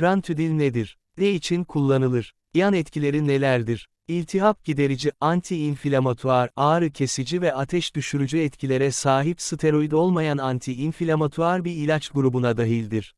Rantüdil nedir? Ne için kullanılır? Yan etkileri nelerdir? İltihap giderici, anti-inflamatuar, ağrı kesici ve ateş düşürücü etkilere sahip steroid olmayan anti-inflamatuar bir ilaç grubuna dahildir.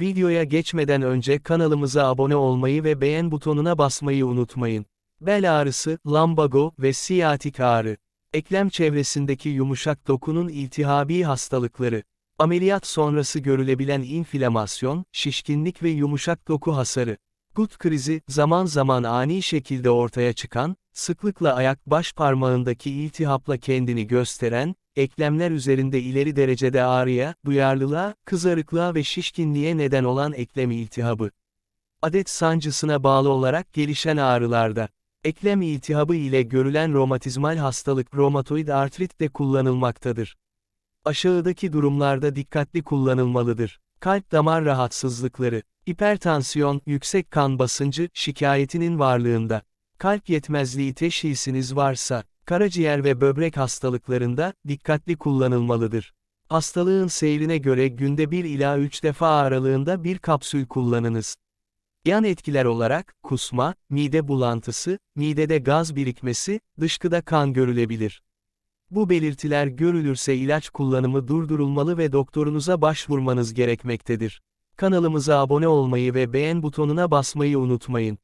Videoya geçmeden önce kanalımıza abone olmayı ve beğen butonuna basmayı unutmayın. Bel ağrısı, lambago ve siyatik ağrı. Eklem çevresindeki yumuşak dokunun iltihabi hastalıkları. Ameliyat sonrası görülebilen inflamasyon, şişkinlik ve yumuşak doku hasarı. Gut krizi, zaman zaman ani şekilde ortaya çıkan, sıklıkla ayak baş parmağındaki iltihapla kendini gösteren, eklemler üzerinde ileri derecede ağrıya, duyarlılığa, kızarıklığa ve şişkinliğe neden olan eklem iltihabı. Adet sancısına bağlı olarak gelişen ağrılarda. Eklem iltihabı ile görülen romatizmal hastalık romatoid artrit de kullanılmaktadır. Aşağıdaki durumlarda dikkatli kullanılmalıdır. Kalp damar rahatsızlıkları, hipertansiyon, yüksek kan basıncı şikayetinin varlığında. Kalp yetmezliği teşhisiniz varsa, karaciğer ve böbrek hastalıklarında dikkatli kullanılmalıdır. Hastalığın seyrine göre günde 1 ila 3 defa aralığında bir kapsül kullanınız. Yan etkiler olarak, kusma, mide bulantısı, midede gaz birikmesi, dışkıda kan görülebilir. Bu belirtiler görülürse ilaç kullanımı durdurulmalı ve doktorunuza başvurmanız gerekmektedir. Kanalımıza abone olmayı ve beğen butonuna basmayı unutmayın.